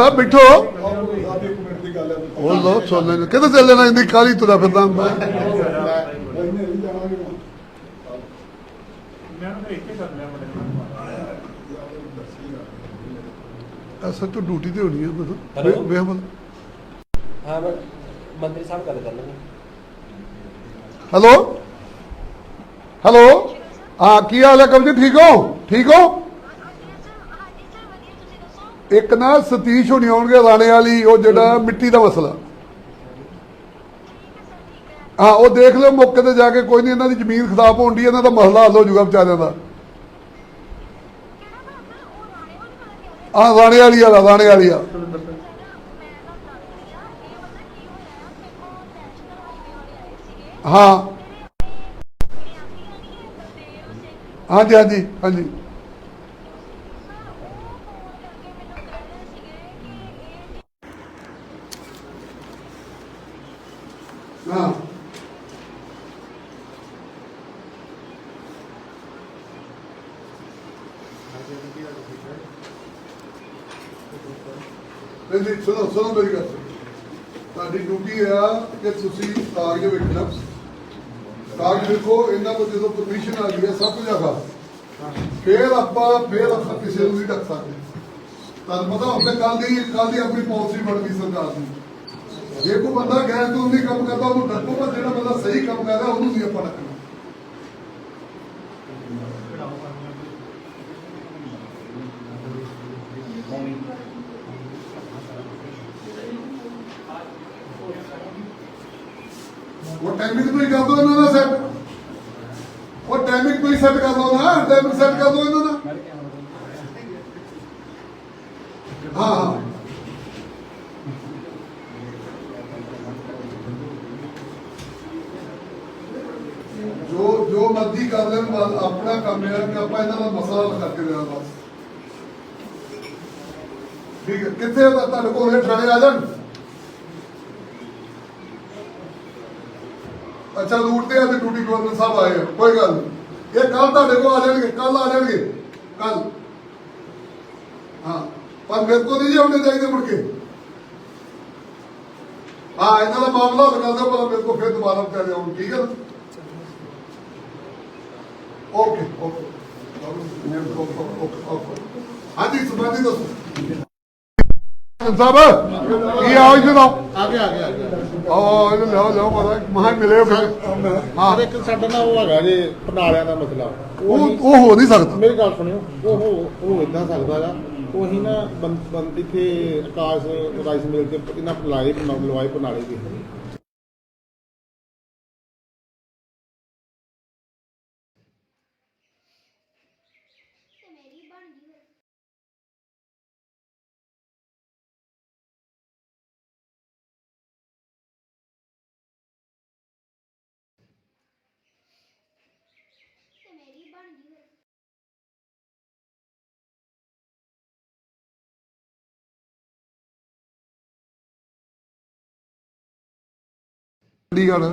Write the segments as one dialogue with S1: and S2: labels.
S1: ਸਾਹਿਬ ਬੈਠੋ।
S2: ਸਾਹਿਬ ਇੱਕ ਮਿੰਟ ਦੀ ਗੱਲ ਹੈ
S1: ਉਹ ਲੋ ਸੋਨੇ ਨੂੰ। ਕਿੱਥੇ ਚੱਲੇ ਨਾ? ਇੰਨੀ ਕਾਲੀ ਤੁਰਾ ਫਿਰਦਾ ਮੈਂ
S2: ਨਹੀਂ ਨਹੀਂ ਜਾਵਾਂਗੇ
S3: ਮੈਂ ਤਾਂ ਇੱਥੇ ਕਰ ਲਿਆ ਬੜੇ
S1: ਅਸਲ ਤੋਂ ਡਿਊਟੀ ਤੇ ਹੋਣੀ ਹੈ? ਵੇਖ ਬਲ
S4: ਹਾਂ ਮੈਂ ਮੰਤਰੀ ਸਾਹਿਬ ਗੱਲ ਕਰ ਲੈਣਗੇ
S1: ਹੈਲੋ? ਹੈਲੋ? ਹਾਂ ਕੀ ਹਾਲ ਹੈ? ਕਮਜੀ ਠੀਕ ਹੋ? ਠੀਕ ਹੋ? ਇੱਕ ਨਾ ਸਤੀਸ਼ ਹੋਣੀ ਆਉਣਗੇ ਰਾਣੇ ਵਾਲੀ, ਉਹ ਜਿਹੜਾ ਮਿੱਟੀ ਦਾ ਮਸਲਾ। ਹਾਂ, ਉਹ ਦੇਖ ਲਿਓ, ਮੌਕੇ ਤੇ ਜਾ ਕੇ ਕੋਈ ਨਹੀਂ, ਇਹਨਾਂ ਦੀ ਜ਼ਮੀਨ ਖਰਾਬ ਹੋਣ ਦੀ ਇਹਨਾਂ ਦਾ ਮਸਲਾ ਹੱਲ ਹੋ ਜਾਊਗਾ ਵਿਚਾਰਿਆਂ ਦਾ। ਆ ਰਾਣੇ ਵਾਲੀ ਆ ਰਾਣੇ ਵਾਲੀ ਆ ਹਾਂ। ਹਾਂਜੀ ਹਾਂਜੀ ਹਾਂਜੀ। ਨਹੀਂ ਸੁਣੋ ਸੁਣੋ ਮੇਰੀ ਗੱਲ ਤੁਹਾਡੀ ਡਿਊਟੀ ਆ ਕਿ ਤੁਸੀਂ ਕਾਗਜ਼ ਵੇਖਣਾ। ਕਾਗਜ਼ ਵੇਖੋ, ਇਹਨਾਂ ਕੋਲ ਜਦੋਂ ਪਰਮਿਸ਼ਨ ਆ ਗਈ ਹੈ, ਸਭ ਕੁਝ ਹੈਗਾ ਫੇਰ ਆਪਾਂ ਫੇਰ ਆਪਾਂ ਕਿਸੇ ਨੂੰ ਨਹੀਂ ਰੱਖ ਸਕਦੇ। ਤੁਹਾਨੂੰ ਪਤਾ ਹੁਣ ਕੱਲ ਦੀ ਕੱਲ ਦੀ ਆਪਣੀ ਪਾਲਿਸੀ ਬਣ ਗਈ ਸਰਕਾਰ ਦੀ। ਜੇ ਕੋਈ ਬੰਦਾ ਗੈਰ ਕਾਨੂੰਨੀ ਕੰਮ ਕਰਦਾ, ਉਹਨੂੰ ਡੱਕੋ, ਪਰ ਜਿਹੜਾ ਬੰਦਾ ਸਹੀ ਕੰਮ ਕਰਦਾ, ਉਹਨੂੰ ਨਹੀਂ ਆਪਾਂ ਰੱਖਣਾ ਉਹ ਟਾਈਮਿੰਗ ਤੁਸੀਂ ਕਰ ਦੋ ਇਹਨਾਂ ਦਾ ਸੈੱਟ ਉਹ ਟਾਈਮਿੰਗ ਤੁਸੀਂ ਸੈੱਟ ਕਰ ਲਓ ਨਾ ਟਾਈਮਿੰਗ ਸੈੱਟ ਕਰ ਦੋ ਇਹਨਾਂ ਦਾ। ਹਾਂ ਹਾਂ। ਜੋ ਜੋ ਮਰਜ਼ੀ ਕਰ ਲੈਣ, ਬਸ ਆਪਣਾ ਕੰਮ ਹੈ ਕਿ ਆਪਾਂ ਇਹਨਾਂ ਦਾ ਮਸਲਾ ਹੱਲ ਕਰਕੇ ਦੇਣਾ ਬਸ। ਠੀਕ ਹੈ, ਕਿੱਥੇ ਆ ਤੁਹਾਡੇ ਕੋਲ ਇਹ ਥਾਣੇ ਆ ਜਾਣ? ਅੱਛਾ, ਲੂਟ ਆ ਤੇ ਡਿਊਟੀ ਗਵਰਨਰ ਸਾਹਿਬ ਆਏ ਆ। ਕੋਈ ਗੱਲ ਨਹੀਂ। ਇਹ ਕੱਲ ਤੁਹਾਡੇ ਕੋਲ ਆ ਜਾਣਗੇ ਕੱਲ ਆ ਜਾਣਗੇ। ਕੱਲ ਹਾਂ, ਪਰ ਮੇਰੇ ਕੋਲ ਨਹੀਂ ਜੀ ਚਾਹੀਦੇ ਮੁੜ ਕੇ। ਹਾਂ, ਇਹਨਾਂ ਦਾ ਮਾਮਲਾ ਹੱਲ ਕਰ ਪਰ ਮੇਰੇ ਕੋਲ ਫਿਰ ਦੁਬਾਰਾ ਕਰ ਆਉਣ, ਠੀਕ ਹੈ ਓਕੇ ਓਕੇ ਹਾਂਜੀ ਸੁਭਾਜੀ ਦੱਸੋ। ਸਾਹਿਬ, ਕੀ ਆਓ ਜੀ ਨਾ
S2: ਆ ਗਿਆ ਆ ਗਿਆ। ਆ ਗਿਆ
S1: ਆ ਇਹ ਲਿਆਓ ਲਿਆਓ ਪਤਾ ਮਹਾਂ ਮਿਲੇ ਫਿਰ ਹਾਂ
S2: ਪਰ ਇੱਕ ਸਾਡਾ ਨਾ ਉਹ ਹੈਗਾ ਜੇ ਪਨਾਲਿਆਂ ਦਾ ਮਸਲਾ।
S1: ਉਹ ਉਹ ਹੋ ਨਹੀਂ ਸਕਦਾ।
S2: ਮੇਰੀ ਗੱਲ ਸੁਣਿਓ ਉਹ ਉਹ ਇਦਾਂ ਸਕਦਾ ਗਾ। ਉਹੀ ਨਾ ਬੰਦ ਬੰਦ ਇੱਥੇ ਆਕਾਸ਼ ਰਾਈਸ ਮਿਲ ਤੇ ਇਹਨਾਂ ਪਲਾਏ ਲਵਾਏ ਪਨਾਲੇ ਦੇ।
S5: ਮੇਰੀ ਬਣ ਗਈ ਫਿਰ।
S1: ਚੰਡੀਗੜ੍ਹ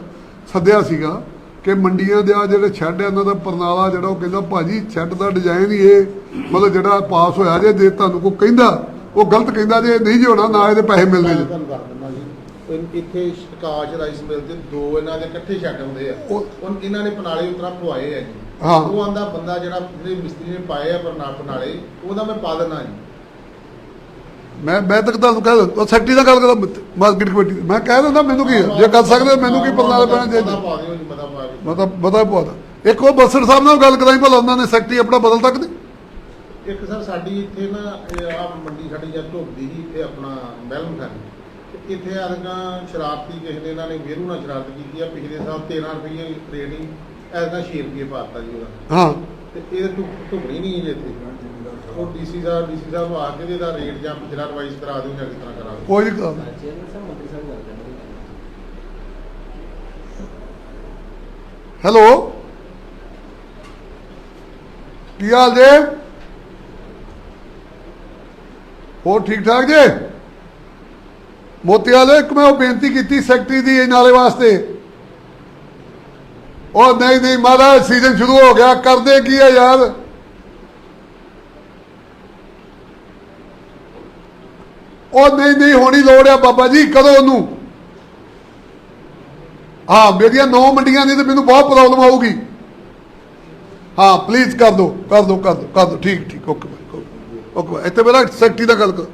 S1: ਸੱਦਿਆ ਸੀਗਾ ਕਿ ਮੰਡੀਆਂ ਦੇ ਆ ਜਿਹੜੇ ਸ਼ੈੱਡ ਆ ਇਹਨਾਂ ਦਾ ਪਰਨਾਲਾ ਜਿਹੜਾ ਉਹ ਕਹਿੰਦਾ ਭਾਜੀ ਸ਼ੈੱਡ ਦਾ ਡਿਜ਼ਾਈਨ ਹੀ ਇਹ ਮਤਲਬ ਜਿਹੜਾ ਪਾਸ ਹੋਇਆ ਜੇ ਜੇ ਤੁਹਾਨੂੰ ਕੋਈ ਕਹਿੰਦਾ ਉਹ ਗਲਤ ਕਹਿੰਦਾ ਜੇ ਨਹੀਂ ਹੋਣਾ ਨਾ ਇਹਦੇ ਪੈਸੇ ਮਿਲਣੇ
S2: ਮੈਂ
S1: ਜੀ
S2: ਤੁਹਾਨੂੰ ਦੱਸ ਦਿੰਦਾ ਜੀ ਇਨ- ਇੱਥੇ ਆਕਾਸ਼ ਰਾਈਸ ਮਿਲ ਦੋ ਇਹਨਾਂ ਦੇ ਇਕੱਠੇ ਛੱਡ ਹੁੰਦੇ ਆ
S1: ਉਹ-
S2: ਉਹ ਇਹਨਾਂ ਨੇ ਪਨਾਲੇ ਉਤਰਾ ਪਵਾਏ ਆ ਜੀ
S1: ਹਾਂ।
S2: ਉਹ ਆਂਦਾ ਬੰਦਾ ਜਿਹੜਾ ਜਿਹੜੇ ਮਿਸਤਰੀ ਨੇ ਪਾਏ ਆ ਪਰਨਾ ਪਨਾਲੇ ਉਹਦਾ ਮੈਂ ਪਾ ਦੇਣਾ ਜੀ
S1: ਮੈਂ ਮੈਂ ਤੱਕ ਤੁਹਾਨੂੰ ਕਹਿ ਦਿੰਦਾ ਉਹ ਸੈਕਟਰੀ ਨਾਲ ਗੱਲ ਕਰਦਾ ਮਾਰਕੀਟ ਕਮੇਟੀ ਦੀ। ਮੈਂ ਕਹਿ ਦਿੰਦਾ ਮੈਨੂੰ ਕੀ ਹੈ? ਜੇ ਕਰ ਸਕਦੇ ਹੋ, ਮੈਨੂੰ ਕੀ ਪਰਨਾਲੇ ਪੈਣਾ ਚਾਹੀਦਾ
S2: ਪਾ ਦਿਓ ਜੀ ਮਤਾ ਪਾ ਕੇ
S1: ਮੈਂ ਤਾਂ ਪਤਾ ਪਤਾ ਇੱਕ ਉਹ ਬਸਰ ਸਾਹਿਬ ਨਾਲ ਗੱਲ ਕਰਾਈ ਭਲਾ ਉਹਨਾਂ ਨੇ ਸੈਕਟਰੀ ਆਪਣਾ ਬਦਲ ਤੱਕ ਨਹੀਂ
S2: ਇੱਕ ਸਰ ਸਾਡੀ ਇੱਥੇ ਨਾ ਆ ਮੰਡੀ ਸਾਡੀ ਜਦ ਧੁੱਪਦੀ ਸੀ ਇੱਥੇ ਆਪਣਾ ਮਹਿਲਮ ਖਾਨੀ ਤੇ ਇੱਥੇ ਆਦਗਾ ਸ਼ਰਾਰਤੀ ਕਿਸੇ ਨੇ ਇਹਨਾਂ ਨੇ ਵੇਰੂ ਨਾਲ ਸ਼ਰਾਰਤ ਕੀਤੀ ਆ ਪਿਛਲੇ ਸਾਲ 13 ਰੁਪਏ ਰੇਟ ਹੀ ਐਦਾਂ 6 ਰੁਪਏ ਪਾਤਾ ਜੀ ਉਹਦਾ।
S1: ਹਾਂ।
S2: ਤੇ ਇਹ ਧੁੱਪਣੀ ਨਹੀਂ ਜੀ ਇੱਥੇ ਉਹ ਡੀਸੀ ਸਾਹਿਬ ਡੀਸੀ ਸਾਹਿਬ ਆ ਕੇ ਤੇ ਇਹਦਾ ਰੇਟ ਜਾਂ ਪਿਛਲਾ ਰਿਵਾਈਜ਼ ਕਰਾ ਦਿਓ ਜਾਂ ਕਿਸ ਤਰ੍ਹਾਂ ਕਰਾ ਦਿਓ।
S1: ਕੋਈ ਨਹੀਂ। ਕਰਾਉਂਦਾ
S4: ਚੇਅਰਮੈਨ ਸਾਹਿਬ ਮੰਤਰੀ ਸਾਹਿਬ ਗੱਲ ਕਰਨਗੇ।
S1: ਹੈਲੋ? ਕੀ ਹਾਲ ਜੇ? ਹੋਰ ਠੀਕ ਠਾਕ ਜੇ? ਮੋਤੀ ਵਾਲੇ ਇੱਕ ਮੈਂ ਉਹ ਬੇਨਤੀ ਕੀਤੀ ਸੈਕਟਰੀ ਦੀ ਇਹ ਨਾਲੇ ਵਾਸਤੇ। ਉਹ ਨਹੀਂ ਨਹੀਂ ਮਹਾਰਾਜ ਸੀਜ਼ਨ ਸ਼ੁਰੂ ਹੋ ਗਿਆ, ਕਰਦੇ ਕੀ ਆ ਯਾਰ? ਉਹ ਨਹੀਂ ਨਹੀਂ, ਹੋਣੀ ਲੋੜ ਆ ਬਾਬਾ ਜੀ, ਕਦੋਂ ਉਹਨੂੰ? ਹਾਂ ਮੇਰੀਆਂ ਨੌ ਮੰਡੀਆਂ ਨਹੀਂ ਤੇ ਮੈਨੂੰ ਬਹੁਤ ਪ੍ਰੋਬਲਮ ਆਊਗੀ। ਹਾਂ ਪਲੀਜ਼ ਕਰ ਦੋ ਕਰ ਦੋ ਕਰ ਦੋ ਕਰ ਦੋ, ਠੀਕ ਠੀਕ ਓਕੇ ਬਾਈ ਓਕੇ ਇੱਥੇ ਮੇਰਾ ਸੈਕਟਰੀ ਦਾ ਗੱਲ ਕਰ।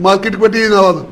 S1: ਮਾਰਕੀਟ ਕਮੇਟੀ ਨਾਲ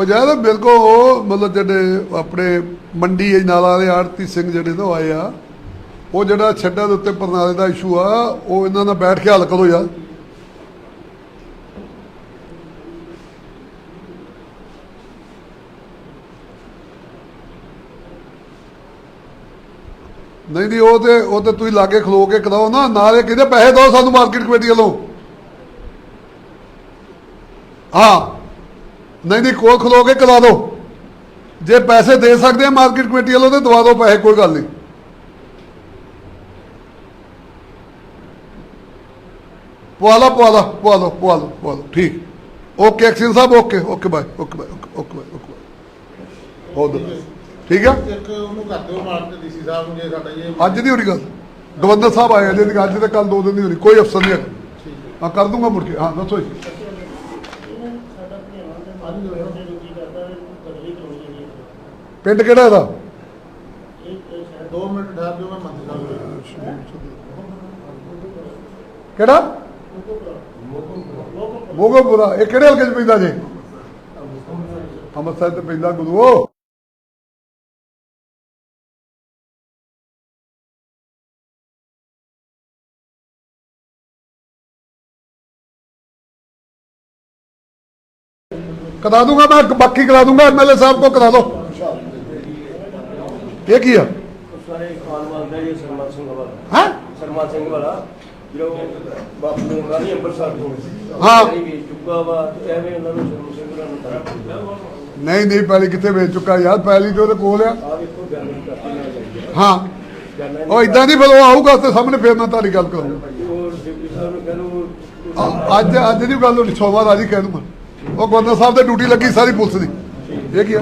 S1: ਉਹ ਜ਼ਿਆਦਾ ਬਿਲਕੁਲ ਉਹ ਮਤਲਬ ਜਿਹੜੇ ਆਪਣੇ ਮੰਡੀ ਨਾਲਾ ਦੇ ਆੜਤੀ ਸਿੰਘ ਜਿਹੜੇ ਤੋਂ ਆਏ ਆ, ਉਹ ਜਿਹੜਾ ਛੱਡਾਂ ਦੇ ਉੱਤੇ ਪਰਨਾਲੇ ਦਾ ਇਸ਼ੂ ਆ, ਉਹ ਇਹਨਾਂ ਨਾਲ ਬੈਠ ਕੇ ਹੱਲ ਕਰੋ ਯਾਰ। ਨਹੀਂ ਨਹੀਂ, ਉਹ ਤੇ ਉਹ ਤੇ ਤੁਸੀਂ ਲਾਗੇ ਖਲੋ ਕੇ ਕਰਾਓ ਨਾ, ਨਾਲੇ ਕਿਹਦੇ ਪੈਸੇ ਦਿਓ ਸਾਨੂੰ ਮਾਰਕੀਟ ਕਮੇਟੀ ਵੱਲੋਂ। ਹਾਂ। ਨਹੀਂ ਨਹੀਂ ਕੋਲ ਖਲੋ ਕੇ ਕਰਾ ਦਿਓ। ਜੇ ਪੈਸੇ ਦੇ ਸਕਦੇ ਆ ਮਾਰਕੀਟ ਕਮੇਟੀ ਵੱਲੋਂ ਤੇ ਦਵਾ ਦਿਓ ਪੈਸੇ ਕੋਈ ਗੱਲ ਨਹੀਂ। ਪਵਾ ਲਾ ਪਵਾ ਲਾ ਪਵਾ ਲਓ ਪਵਾ ਲਓ ਪਵਾ ਲਓ ਠੀਕ। ਓਕੇ ਐਕਸ਼ਨ ਸਾਹਿਬ okay okay bye okay bye okay bye okay bye. ਬਹੁਤ। ਠੀਕ ਆ?
S2: ਇੱਕ ਉਹਨੂੰ ਕਰ ਦਿਓ ਮਾਰਕ ਡੀਸੀ ਸਾਹਿਬ ਨੂੰ ਜੇ ਸਾਡਾ ਇਹ
S1: ਅੱਜ ਨਹੀਂ ਹੋਣੀ ਗੱਲ। ਗਵਰਨਰ ਸਾਹਿਬ ਆਏ ਨੇ ਅੱਜ ਤੇ ਕੱਲ ਦੋ ਦਿਨ ਨਹੀਂ ਹੋਣੀ ਕੋਈ ਅਫਸਰ ਨਹੀਂ ਹੈ। ਹਾਂ ਕਰ ਦੂੰਗਾ ਮੁੜ ਕੇ। ਹਾਂ ਦੱਸੋ ਜੀ। ਪਿੰਡ ਕਿਹੜਾ ਇਹਦਾ?
S2: 2 ਮਿੰਟ ਠਹਿਰ ਦਿਓ ਮੈਂ ਮੰਤਰੀ ਸਾਹਿਬ ਨੂੰ
S1: ਕਿਹੜਾ? ਮੋਗੋਪੁਰਾ ਇਹ ਕਿਹੜੇ ਹਲਕੇ ਚ ਪੈਂਦਾ ਜੇ? ਅੰਮ੍ਰਿਤਸਰ ਤੇ ਪੈਂਦਾ ਗੁਰੂਓ। ਕਰਾ ਦੂੰਗਾ ਮੈਂ ਬਾਕੀ ਕਰਾ ਦੂੰਗਾ ਐਮਐਲਏ ਸਾਹਿਬ ਕੋ ਕਰਾ ਲਓ। ਇਹ ਕੀ ਆ?
S4: ਸਾਰੇ ਖਾਨ ਵਾਲਾ ਜੀ ਸਰਮਨ ਸਿੰਘ ਵਾਲਾ।
S1: ਹੈ?
S4: ਸਰਮਨ ਸਿੰਘ ਵਾਲਾ ਜੋ ਬਾਪੂ ਨੂੰ ਰਾਣੀ ਅੰਮ੍ਰਿਤਸਰ ਤੋਂ।
S1: ਹਾਂ।
S4: ਜਿਹੜੀ ਵੇਚ ਚੁੱਕਾ ਵਾ ਤੇ ਐਵੇਂ ਉਹਨਾਂ ਨੂੰ ਸਰਮਨ ਸਿੰਘ ਵਾਲਾ ਨੂੰ ਤਾਂ
S1: ਨਹੀਂ ਨਹੀਂ ਪਹਿਲੀ ਕਿੱਥੇ ਵੇਚ ਚੁੱਕਾ ਯਾਰ? ਪਹਿਲੀ ਤੇ ਉਹਦੇ ਕੋਲ ਆ। ਹਾਂ। ਉਹ ਇਦਾਂ ਨਹੀਂ ਫਿਰ ਉਹ ਆਊਗਾ ਤੇ ਸਾਹਮਣੇ ਫੇਰ ਮੈਂ ਤੁਹਾਡੀ ਗੱਲ ਕਰੂੰਗਾ।
S4: ਉਹ
S1: ਅੱਜ ਅੱਜ ਦੀ ਗੱਲ ਹੋਣੀ ਸੋਮਵਾਰ ਆ ਜੀ ਕਹਿ ਦੂੰਗਾ। ਉਹ ਗਵਰਨਰ ਸਾਹਿਬ ਤੇ ਡਿਊਟੀ ਲੱਗੀ ਸਾਰੀ ਪੁਲਿਸ ਦੀ। ਇਹ ਕੀ ਹੈ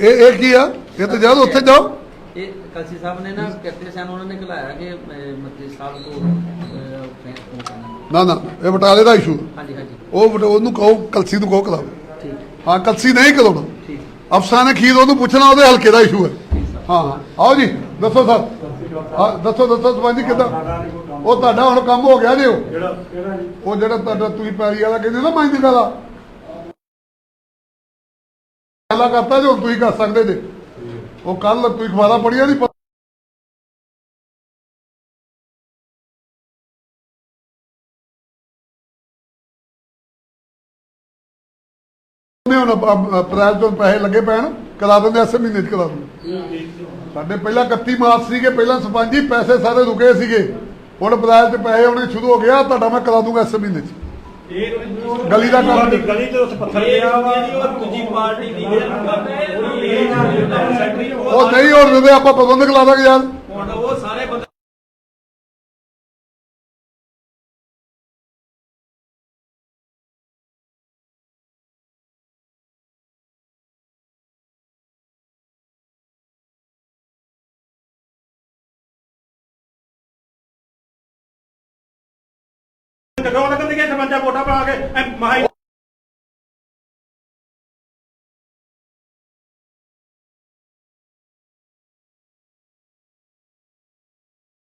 S1: ਇਹ ਇਹ ਕੀ ਆ? ਇਹ ਤੇ ਜਾਓ, ਉੱਥੇ ਜਾਓ।
S3: ਕਲਸੀ ਸਾਹਿਬ ਨੇ ਨਾ ਕੈਪਟਨ ਸਾਹਿਬ ਉਹਨਾਂ ਨੇ ਕਲਾਇਆ ਕਿ ਮੰਤਰੀ ਸਾਹਿਬ ਕਰਨਾ।
S1: ਨਾ ਨਾ ਇਹ ਬਟਾਲੇ ਦਾ ਇਸ਼ੂ
S3: ਹਾਂਜੀ ਹਾਂਜੀ।
S1: ਉਹ ਬਟ- ਉਹਨੂੰ ਕਹੋ ਕਲਸੀ ਨੂੰ ਕਹੋ ਕਲਾਓ
S3: ਠੀਕ।
S1: ਹਾਂ ਕਲਸੀ ਨਹੀਂ ਕਰਾਉਣਾ
S3: ਠੀਕ।
S1: ਅਫਸਰਾਂ ਨੇ ਖੀਰ ਉਹਨੂੰ ਪੁੱਛਣਾ ਉਹਦੇ ਹਲਕੇ ਦਾ ਇਸ਼ੂ ਹੈ। ਹਾਂ ਹਾਂ। ਆਓ ਜੀ ਦੱਸੋ ਸਰ। ਹਾਂ ਦੱਸੋ ਦੱਸੋ ਸਪੰਜ ਜੀ ਕਿੱਦਾਂ? ਉਹ ਤੁਹਾਡਾ ਹੁਣ ਕੰਮ ਹੋ ਗਿਆ ਜੀ ਉਹ? ਉਹ ਜਿਹੜਾ ਤੁਹਾਡਾ ਤੁਸੀਂ ਪੈਰੀ ਵਾਲਾ ਕਹਿੰਦੇ ਨਾ ਮਾਈਂਦੀ ਵਾਲਾ ਗੱਲਾਂ ਕਰਤਾ ਜੋ ਤੁਸੀਂ ਕਰ ਸਕਦੇ ਜੇ। ਉਹ ਕੱਲ ਤੁਸੀਂ ਅਖਬਾਰਾਂ ਪੜੀਆਂ ਨਹੀਂ ਹੁਣ ਅਪ੍ਰੈਲ ਤੋਂ ਪੈਸੇ ਲੱਗੇ ਪੈਣ, ਕਰਾ ਦਿੰਦੇ ਐਸੇ ਮਹੀਨੇ ਚ ਕਰਾ ਦਿੰਦੇ। ਸਾਡੇ ਪਹਿਲਾਂ 31 ਮਾਰਚ ਸੀਗੇ, ਪਹਿਲਾਂ ਸਰਪੰਚ ਜੀ, ਪੈਸੇ ਸਾਰੇ ਰੁਕੇ ਸੀਗੇ। ਹੁਣ ਅਪ੍ਰੈਲ ਚ ਪੈਸੇ ਆਉਣੇ ਸ਼ੁਰੂ ਹੋ ਗਿਆ ਤੁਹਾਡਾ ਮੈਂ ਕਰਾ ਦੂੰਗਾ ਐਸੇ ਮਹੀਨੇ ਚ। ਗਲੀ ਦਾ ਕੰਮ
S6: ਗਲੀ ਤੇ ਉੱਥੇ ਪੱਥਰ ਪਿਆ ਵਾ।
S4: ਦੂਜੀ ਪਾਰਟੀ ਦੀ
S1: ਉਹ ਨਹੀਂ ਹੋ ਰਹੇ ਆਪਾਂ ਪ੍ਰਬੰਧਕ ਲਾ ਦਾਂਗੇ ਯਾਰ।
S6: ਕਦੋਂ ਲੱਗਣਗੇ ਸਰਪੰਚਾ ਵੋਟਾਂ ਪਾ ਕੇ ਐ ਮਾਈ